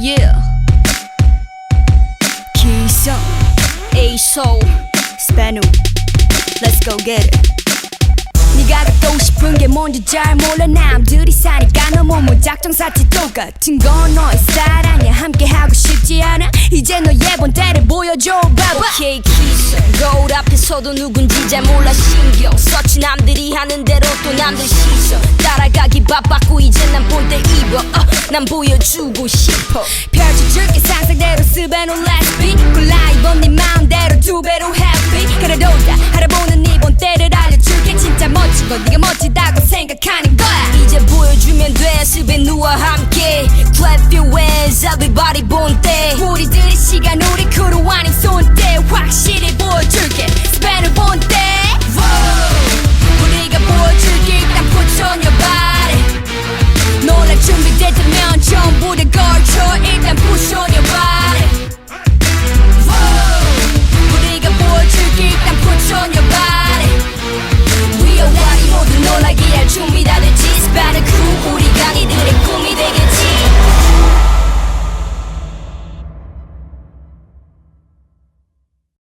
yeah. 기성 A-Soul 스페누 Let's go get it. 네가 갖고 싶은 게 뭔지 잘 몰라. 남들이 사니까 너무 무작정 사지 똑같은 건 너의 사랑에 함께하고 싶지 않아. 이제 너의 본때를 보여줘. 봐봐. 오케이 키스 거울 앞에서도 누군지 잘 몰라. 신경 서치 남들이 하는 대로 또 남들 시선 따라가기 바빴고 이제 난 본때 입어. uh. 난 보여주고 싶어. 펼쳐줄게 상상대로 스베노 레시피 골라 입은 네 마음대로 두 배로 happy 그래도 다 알아보는 네 본때를 알려줄게. 진짜 멋진 건 네가 멋지다고 생각하는 거야. 이제 보여주면 돼. 스베 누와 함께. Clap your hands. Everybody 본때